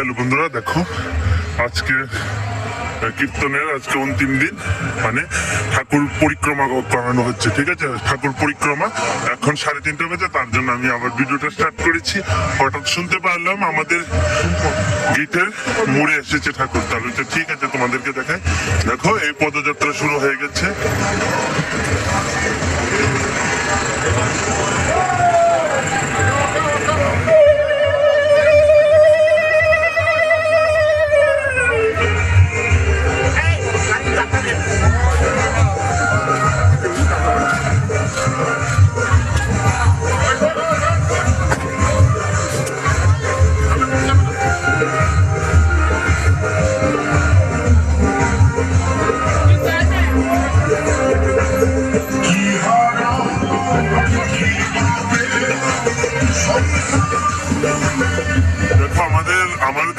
Hello বন্ধুরা, দেখো, আজকে কীর্তনের আজকে অন্তিম দিন। মানে ঠাকুর পরিক্রমা করানো হচ্ছে, ঠিক আছে? ঠাকুর পরিক্রমা এখন সাড়ে তিনটে বাজে, তার জন্য আমি আবার ভিডিওটা স্টার্ট করেছি। হঠাৎ শুনতে পারলাম আমাদের গেটের মোড়ে এসেছে ঠাকুর। তাহলে ঠিক আছে, তোমাদেরকে দেখাই। দেখো, এই পদযাত্রা শুরু হয়ে গেছে।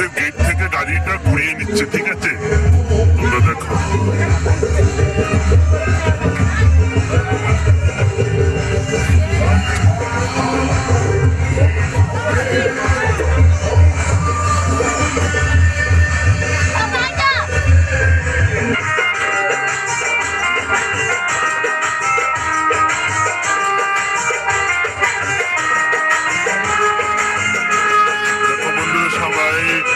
আমাদের গেট থেকে গাড়িটা ঘুরিয়ে নিচ্ছে ঠিক আছে তোমরা দেখো Bye.